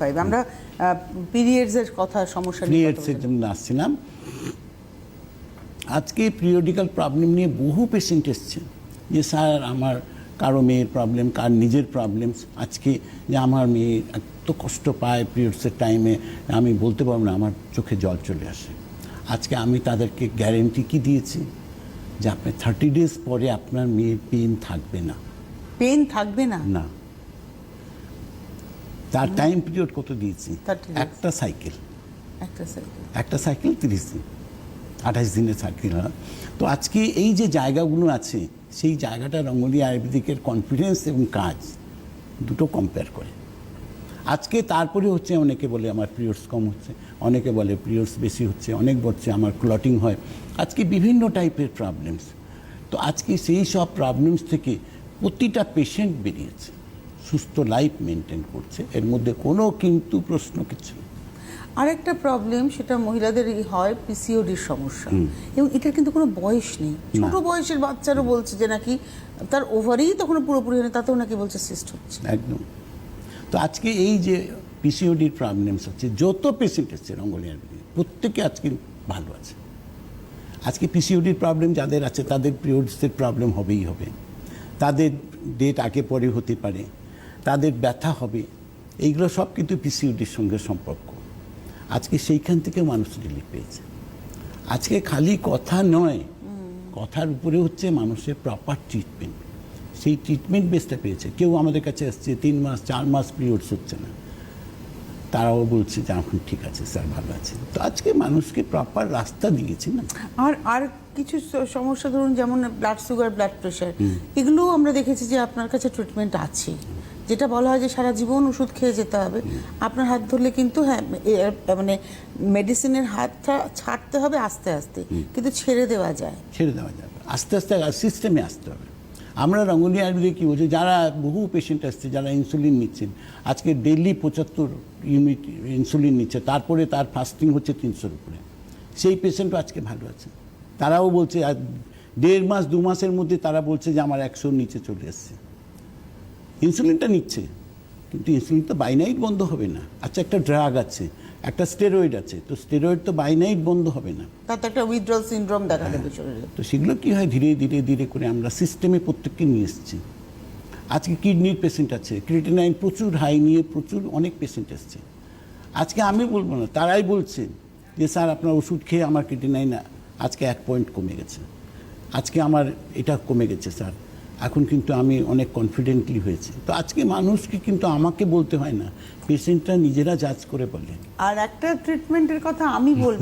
Five আমরা পিরিয়ডসের কথা সমস্যা পিরিয়ডসের জন্য আসছিলাম। আজকে পিরিয়ডিক্যাল প্রবলেম নিয়ে বহু পেশেন্ট এসছে। যে স্যার আমার কারও মেয়ের প্রবলেম কার নিজের প্রবলেম আজকে যে আমার মেয়ে এত কষ্ট পায় পিরিয়ডসের টাইমে আমি বলতে পারব না আমার চোখে জল চলে আসে। আজকে আমি তাদেরকে গ্যারেন্টি কি দিয়েছি? যে আপনি থার্টি ডেজ পরে আপনার মেয়ের পেন থাকবে না। পেন থাকবে না? না। তার টাইম পিরিয়ড কত দিয়েছি? 30 একটা সাইকেল একটা সাইকেল একটা সাইকেল তিরিশ দিন। আঠাশ দিনের সাইকেল হয়। তো আজকে এই যে জায়গাগুলো আছে সেই জায়গাটা রঙ্গলি আয়ুর্বেদিকের কনফিডেন্স এবং কাজ দুটো কম্পেয়ার করে। আজকে তারপরে হচ্ছে অনেকে বলে আমার পিরিয়ডস কম হচ্ছে অনেকে বলে পিরিয়ডস বেশি হচ্ছে অনেক বলছে আমার ক্লটিং হয়। আজকে বিভিন্ন টাইপের প্রবলেমস তো আজকে সেই সব প্রবলেমস থেকে প্রতিটা পেশেন্ট বেরিয়েছে। সুস্থ লাইফ মেনটেন করছে এর মধ্যে কোনো কিন্তু প্রশ্ন কিছু। আরেকটা প্রবলেম সেটা মহিলাদেরই হয় পিসিওডির সমস্যা। এবং এটার কিন্তু কোনো বয়স নেই। ছোট বয়সের বাচ্চারও বলছে যে নাকি তার ওভারই তখন পুরোপুরি হয়নি তাতেও নাকি বলছে সিস্ট হচ্ছে। একদম। তো আজকে এই যে পিসিওডির প্রবলেমস হচ্ছে যত পেশেন্ট এসছে রঙ্গলিয়ার প্রত্যেকে আজকে ভালো আছে। আজকে পিসিওডির প্রবলেম যাদের আছে তাদের পিরিয়ডসের প্রবলেম হবেই হবে। তাদের ডেট আগে পরে হতে পারে। তাদের ব্যথা হবে এইগুলো সব কিন্তু পিসিওডির সঙ্গে সম্পর্ক। আজকে সেইখান থেকে মানুষ রিলিফ পেয়েছে। আজকে খালি কথা নয় কথার উপরে হচ্ছে মানুষের প্রপার ট্রিটমেন্ট সেই ট্রিটমেন্ট বেসটা পেয়েছে। কেউ আমাদের কাছে আসছে তিন মাস চার মাস পিরিয়ডস হচ্ছে না। তারাও বলছে যে এখন ঠিক আছে স্যার ভালো আছে। তো আজকে মানুষকে প্রপার রাস্তা দিয়েছি না? আর আর কিছু সমস্যা ধরুন যেমন ব্লাড সুগার ব্লাড প্রেশার এগুলোও আমরা দেখেছি যে আপনার কাছে ট্রিটমেন্ট আছে। যেটা বলা হয় যে সারা জীবন ওষুধ খেয়ে যেতে হবে। আপনার হাত ধরলে কিন্তু হ্যাঁ মানে মেডিসিনের হাতটা ছাড়তে হবে আস্তে আস্তে। কিন্তু ছেড়ে দেওয়া যায়। ছেড়ে দেওয়া যাবে আস্তে আস্তে সিস্টেমে আসতে হবে। আমরা রঙ্গলি আয়ুর্বেদে কী বলছি যারা বহু পেশেন্ট আসছে যারা ইনসুলিন নিচ্ছেন আজকে ডেইলি পঁচাত্তর ইউনিট ইনসুলিন নিচ্ছে তারপরে তার ফাস্টিং হচ্ছে তিনশোর উপরে। সেই পেশেন্টও আজকে ভালো আছে। তারাও বলছে দেড় মাস দু মাসের মধ্যে তারা বলছে যে আমার একশোর নিচে চলে এসছে। ইনসুলিনটা নিচ্ছে কিন্তু ইনসুলিন তো বাইনাইট বন্ধ হবে না। আচ্ছা একটা ড্রাগ আছে একটা স্টেরয়েড আছে তো স্টেরয়েড তো বাইনাইট বন্ধ হবে না। তাতে একটা উইথড্রল সিনড্রোম দেখা দেবে শরীরে। তো সেগুলো কী হয়? ধীরে ধীরে ধীরে করে আমরা সিস্টেমে প্রত্যেককে নিয়ে এসেছি। আজকে কিডনির পেশেন্ট আছে ক্রিটিনাইন প্রচুর হাই নিয়ে প্রচুর অনেক পেশেন্ট এসছে। আজকে আমি বলব না তারাই বলছে যে স্যার আপনার ওষুধ খেয়ে আমার ক্রিটিনাইন আজকে এক পয়েন্ট কমে গেছে। আজকে আমার এটা কমে গেছে স্যার। এখন কিন্তু আমি অনেক কনফিডেন্টলি হয়েছে। তো আজকে মানুষকে কিন্তু আমাকে বলতে হয় না পেশেন্টরা নিজেরা জাজ করে বলে। আর একটা ট্রিটমেন্টের কথা আমি বলব।